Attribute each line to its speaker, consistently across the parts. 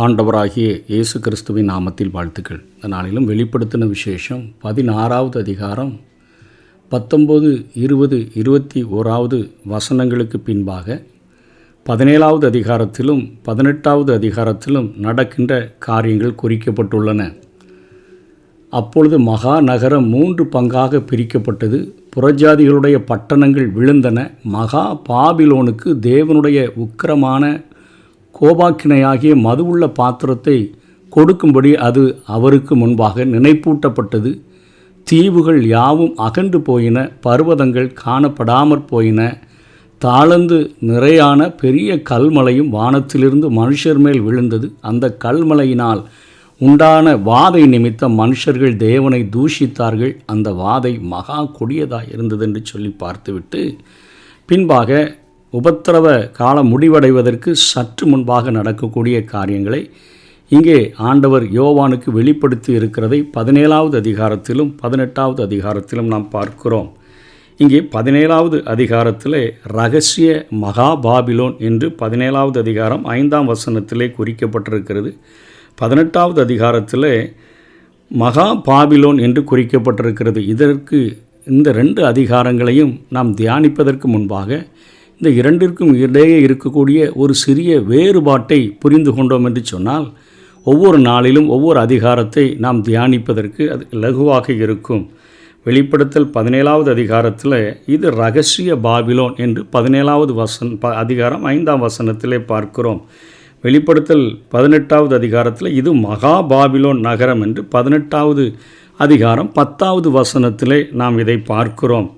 Speaker 1: ஆண்டவராகிய இயேசு கிறிஸ்துவின் நாமத்தில் வாழ்த்துக்கள். இந்த நாளிலும் வெளிப்படுத்தின விசேஷம் பதினாறாவது அதிகாரம் பத்தொம்போது இருபது இருபத்தி ஓராவது வசனங்களுக்கு பின்பாக பதினேழாவது அதிகாரத்திலும் பதினெட்டாவது அதிகாரத்திலும் நடக்கின்ற காரியங்கள் குறிக்கப்பட்டுள்ளன. அப்பொழுது மகா நகரம் மூன்று பங்காக பிரிக்கப்பட்டது. புறஜாதிகளுடைய பட்டணங்கள் விழுந்தன. மகா பாபிலோனுக்கு தேவனுடைய உக்கிரமான கோபாக்கினையாகிய மதுவுள்ள பாத்திரத்தை கொடுக்கும்படி அது அவருக்கு முன்பாக நினைப்பூட்டப்பட்டது. தீவுகள் யாவும் அகன்று போயின பர்வதங்கள் காணப்படாமற் போயின. தாளந்து நிறையான பெரிய கல்மலையும் வானத்திலிருந்து மனுஷர் மேல் விழுந்தது. அந்த கல்மலையினால் உண்டான வாதை நிமித்தம் மனுஷர்கள் தேவனை தூஷித்தார்கள். அந்த வாதை மகா கொடியதாக இருந்தது என்று சொல்லி பார்த்துவிட்டு பின்பாக உபத்திரவ காலம் முடிவடைவதற்கு சற்று முன்பாக நடக்கக்கூடிய காரியங்களை இங்கே ஆண்டவர் யோவானுக்கு வெளிப்படுத்தி இருக்கிறதை பதினேழாவது அதிகாரத்திலும் பதினெட்டாவது அதிகாரத்திலும் நாம் பார்க்கிறோம். இங்கே பதினேழாவது அதிகாரத்திலே ரகசிய மகாபாபிலோன் என்று பதினேழாவது அதிகாரம் ஐந்தாம் வசனத்திலே குறிக்கப்பட்டிருக்கிறது. பதினெட்டாவது அதிகாரத்திலே மகா பாபிலோன் என்று குறிக்கப்பட்டிருக்கிறது. இதற்கு இந்த ரெண்டு அதிகாரங்களையும் நாம் தியானிப்பதற்கு முன்பாக இந்த இரண்டிற்கும் இடையே இருக்கக்கூடிய ஒரு சிறிய வேறுபாட்டை புரிந்து கொண்டோம் என்று சொன்னால் ஒவ்வொரு நாளிலும் ஒவ்வொரு அதிகாரத்தை நாம் தியானிப்பதற்கு அது லகுவாக இருக்கும். வெளிப்படுத்தல் பதினேழாவது அதிகாரத்தில் இது ரகசிய பாபிலோன் என்று பதினேழாவது வசன் ப அதிகாரம் ஐந்தாம் வசனத்திலே பார்க்கிறோம். வெளிப்படுத்தல் பதினெட்டாவது அதிகாரத்தில் இது மகா பாபிலோன் நகரம் என்று பதினெட்டாவது அதிகாரம் பத்தாவது வசனத்திலே நாம் இதை பார்க்கிறோம்.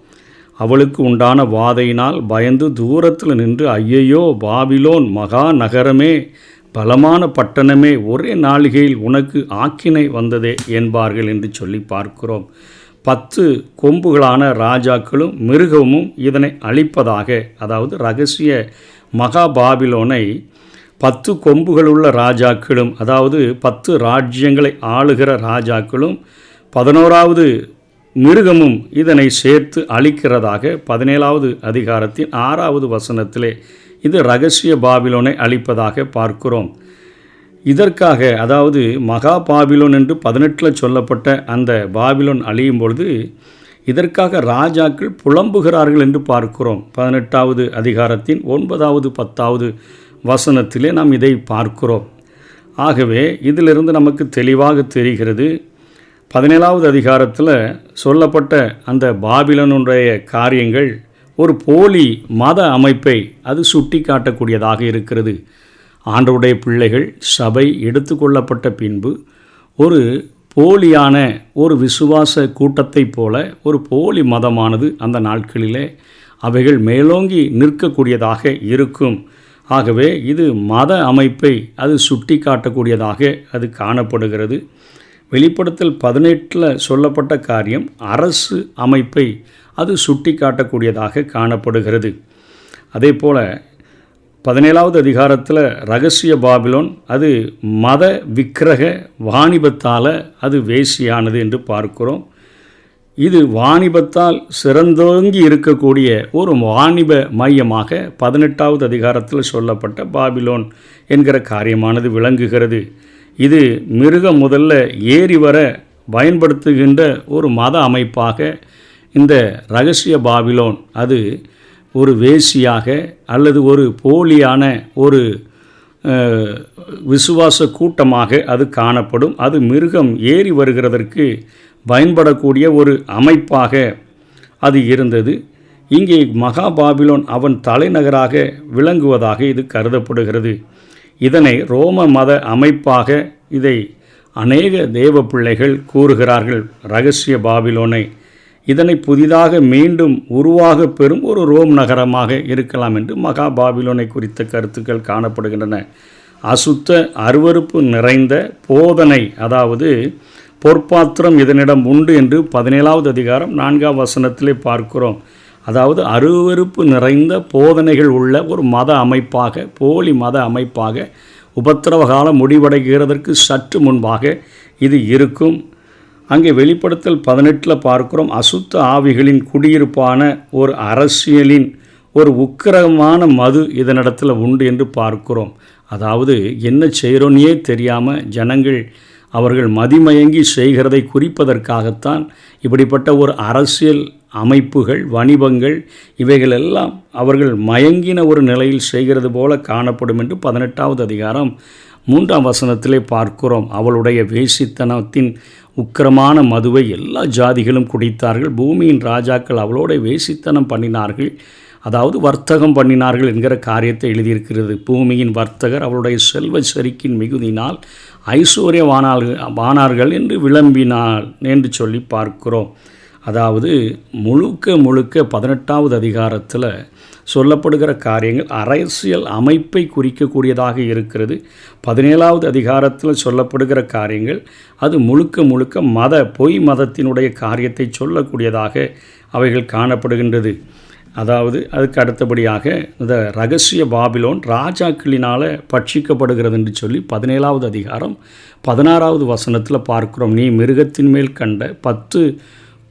Speaker 1: அவளுக்கு உண்டான வாதையினால் பயந்து தூரத்தில் நின்று ஐயையோ பாபிலோன் மகா நகரமே பலமான பட்டணமே ஒரே நாளிகையில் உனக்கு ஆக்கினை வந்ததே என்பார்கள் என்று சொல்லி பார்க்கிறோம். பத்து கொம்புகளான ராஜாக்களும் மிருகமும் இதனை அழிப்பதாக அதாவது ரகசிய மகா பாபிலோனை பத்து கொம்புகளுள்ள ராஜாக்களும் அதாவது பத்து ராஜ்யங்களை ஆளுகிற ராஜாக்களும் பதினோராவது மிருகமும் இதனை சேர்த்து அழிக்கிறதாக பதினேழாவது அதிகாரத்தின் ஆறாவது வசனத்திலே இது ரகசிய பாபிலோனை அழிப்பதாக பார்க்கிறோம். இதற்காக அதாவது மகா பாபிலோன் என்று பதினெட்டில் சொல்லப்பட்ட அந்த பாபிலோன் அழியும் பொழுது இதற்காக ராஜாக்கள் புலம்புகிறார்கள் என்று பார்க்கிறோம். பதினெட்டாவது அதிகாரத்தின் ஒன்பதாவது பத்தாவது வசனத்திலே நாம் இதை பார்க்கிறோம். ஆகவே இதிலிருந்து நமக்கு தெளிவாக தெரிகிறது பதினேழாவது அதிகாரத்தில் சொல்லப்பட்ட அந்த பாபிலனுடைய காரியங்கள் ஒரு போலி மத அமைப்பை அது சுட்டி காட்டக்கூடியதாக இருக்கிறது. ஆண்டவுடைய பிள்ளைகள் சபை எடுத்துக்கொள்ளப்பட்ட பின்பு ஒரு போலியான ஒரு விசுவாச கூட்டத்தைப் போல ஒரு போலி மதமானது அந்த நாட்களிலே அவைகள் மேலோங்கி நிற்கக்கூடியதாக இருக்கும். ஆகவே இது மத அமைப்பை அது சுட்டி காட்டக்கூடியதாக அது காணப்படுகிறது. வெளிப்படுத்தல் பதினெட்டில் சொல்லப்பட்ட காரியம் அரசு அமைப்பை அது சுட்டி காட்டக்கூடியதாக காணப்படுகிறது. அதே போல் பதினேழாவது அதிகாரத்தில் ரகசிய பாபிலோன் அது மத விக்கிரக வாணிபத்தால் அது வேசியானது என்று பார்க்கிறோம். இது வாணிபத்தால் சிறந்தோங்கி இருக்கக்கூடிய ஒரு வாணிப மையமாக பதினெட்டாவது அதிகாரத்தில் சொல்லப்பட்ட பாபிலோன் என்கிற காரியமானது விளங்குகிறது. இது மிருகம் முதல்ல ஏறி வர பயன்படுத்துகின்ற ஒரு மத அமைப்பாக இந்த ரகசிய பாபிலோன் அது ஒரு வேசியாக அல்லது ஒரு போலியான ஒரு விசுவாச கூட்டமாக அது காணப்படும். அது மிருகம் ஏறி வருகிறதற்கு பயன்படக்கூடிய ஒரு அமைப்பாக அது இருந்தது. இங்கே மகாபாபிலோன் அவன் தலைநகராக விளங்குவதாக இது கருதப்படுகிறது. இதனை ரோம மத அமைப்பாக இதை அநேக தேவ பிள்ளைகள் கூறுகிறார்கள். ரகசிய பாபிலோனை. இதனை புதிதாக மீண்டும் உருவாக பெறும் ஒரு ரோம் நகரமாக இருக்கலாம் என்று மகா பாபிலோனை குறித்த கருத்துக்கள் காணப்படுகின்றன. அசுத்த அருவறுப்பு நிறைந்த போதனை அதாவது பொற்பாத்திரம் இதனிடம் உண்டு என்று பதினேழாவது அதிகாரம் நான்காம் வசனத்திலே பார்க்கிறோம். அதாவது அருவறுப்பு நிறைந்த போதனைகள் உள்ள ஒரு மத அமைப்பாக போலி மத அமைப்பாக உபத்திரவ காலம் முடிவடைகிறதற்கு சற்று முன்பாக இது இருக்கும். அங்கே வெளிப்படுத்தல் பதினெட்டில் பார்க்கிறோம். அசுத்த ஆவிகளின் குடியிருப்பான ஒரு அரசியலின் ஒரு உக்கிரமான மது இதனிடத்தில் உண்டு என்று பார்க்கிறோம். அதாவது என்ன செய்கிறோன்னே தெரியாமல் ஜனங்கள் அவர்கள் மதிமயங்கி செய்கிறதை குறிப்பதற்காகத்தான் இப்படிப்பட்ட ஒரு அரசியல் அமைப்புகள் வணிபங்கள் இவைகளெல்லாம் அவர்கள் மயங்கின ஒரு நிலையில் செய்கிறது போல காணப்படும் என்று பதினெட்டாவது அதிகாரம் மூன்றாம் வசனத்திலே பார்க்கிறோம். அவளுடைய வேசித்தனத்தின் உக்கிரமான மதுவை எல்லா ஜாதிகளும் குடித்தார்கள். பூமியின் ராஜாக்கள் அவளோட வேசித்தனம் பண்ணினார்கள். அதாவது வர்த்தகம் பண்ணினார்கள் என்கிற காரியத்தை எழுதியிருக்கிறது. பூமியின் வர்த்தகர் அவளுடைய செல்வ செருக்கின் மிகுதினால் ஐஸ்வர்யவானார்கள் வானார்கள் என்று விளம்பினாள் என்று சொல்லி பார்க்கிறோம். அதாவது முழுக்க முழுக்க பதினெட்டாவது அதிகாரத்தில் சொல்லப்படுகிற காரியங்கள் அரசியல் அமைப்பை குறிக்கக்கூடியதாக இருக்கிறது. பதினேழாவது அதிகாரத்தில் சொல்லப்படுகிற காரியங்கள் அது முழுக்க முழுக்க மத பொய் மதத்தினுடைய காரியத்தை சொல்லக்கூடியதாக அவைகள் காணப்படுகின்றது. அதாவது அதுக்கு அடுத்தபடியாக இந்த ரகசிய பாபிலோன் ராஜாக்களினால் பட்சிக்கப்படுகிறது என்று சொல்லி பதினேழாவது அதிகாரம் பதினாறாவது வசனத்தில் பார்க்குறோம். நீ மிருகத்தின் மேல் கண்ட பத்து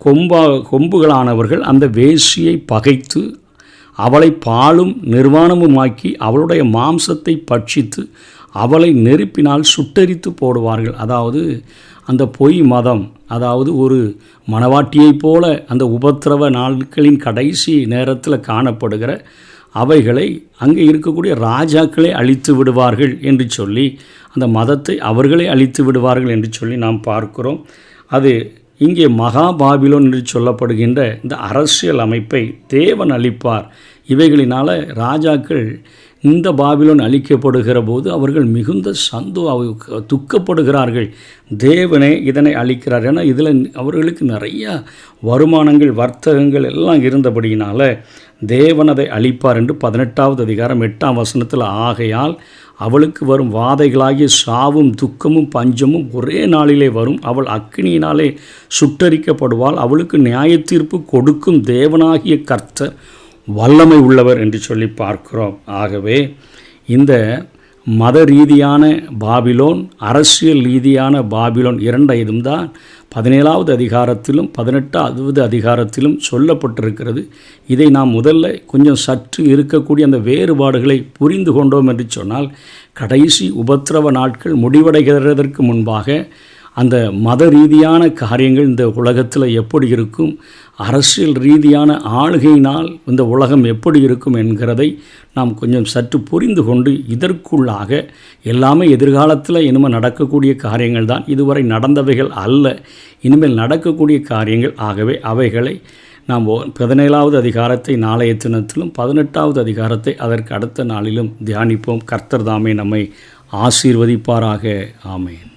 Speaker 1: கொம்பா கொம்புகளானவர்கள் அந்த வேசியை பகைத்து அவளை பாலும் நிர்வாணமுமாக்கி அவளுடைய மாம்சத்தை பட்சித்து அவளை நெருப்பினால் சுட்டரித்து போடுவார்கள். அதாவது அந்த பொய் மதம் அதாவது ஒரு மணவாட்டியைப் போல அந்த உபத்திரவ நாட்களின் கடைசி நேரத்தில் காணப்படுகிற அவைகளை அங்கே இருக்கக்கூடிய ராஜாக்களே அழித்து விடுவார்கள் என்று சொல்லி அந்த மதத்தை அவர்களே அழித்து விடுவார்கள் என்று சொல்லி நாம் பார்க்கிறோம். அது இங்கே மகாபாபிலோன் என்று சொல்லப்படுகின்ற இந்த அரசியல் அமைப்பை தேவன் அளிப்பார் இவைகளினால் ராஜாக்கள் இந்த பாபிலோன் அழிக்கப்படுகிற போது அவர்கள் மிகுந்த சந்தோ துக்கப்படுகிறார்கள். தேவனே இதனை அழிக்கிறார். ஏன்னா இதில் அவர்களுக்கு நிறையா வருமானங்கள் வர்த்தகங்கள் எல்லாம் இருந்தபடியினால தேவன் அதை அழிப்பார் என்று பதினெட்டாவது அதிகாரம் எட்டாம் வசனத்தில் ஆகையால் அவளுக்கு வரும் வாதைகளாகிய சாவும் துக்கமும் பஞ்சமும் ஒரே நாளிலே வரும். அவள் அக்னியினாலே சுட்டரிக்கப்படுவாள். அவளுக்கு நியாய தீர்ப்பு கொடுக்கும் தேவனாகிய கர்த்தர் வல்லமை உள்ளவர் என்று சொல்லி பார்க்கிறோம். ஆகவே இந்த மத ரீதியான பாபிலோன் அரசியல் ரீதியான பாபிலோன் இரண்டைதும் தான் பதினேழாவது அதிகாரத்திலும் பதினெட்டாவது அதிகாரத்திலும் சொல்லப்பட்டிருக்கிறது. இதை நாம் முதல்ல கொஞ்சம் சற்று இருக்கக்கூடிய அந்த வேறுபாடுகளை புரிந்து கொண்டோம் என்று சொன்னால் கடைசி உபத்திரவ நாட்கள் முடிவடைகிறதற்கு முன்பாக அந்த மத ரீதியான காரியங்கள் இந்த உலகத்தில் எப்படி இருக்கும்? அரசியல் ரீதியான ஆளுகையினால் இந்த உலகம் எப்படி இருக்கும் என்கிறதை நாம் கொஞ்சம் சற்று புரிந்து கொண்டு இதற்குள்ளாக எல்லாமே எதிர்காலத்தில் இனிமேல் நடக்கக்கூடிய காரியங்கள் தான். இதுவரை நடந்தவைகள் அல்ல. இனிமேல் நடக்கக்கூடிய காரியங்கள். ஆகவே அவைகளை நாம் பதினேழாவது அதிகாரத்தை நாளைய தினத்திலும் பதினெட்டாவது அதிகாரத்தை அதற்கு அடுத்த நாளிலும் தியானிப்போம். கர்த்தர் தாமே நம்மை ஆசீர்வதிப்பாராக. ஆமேன்.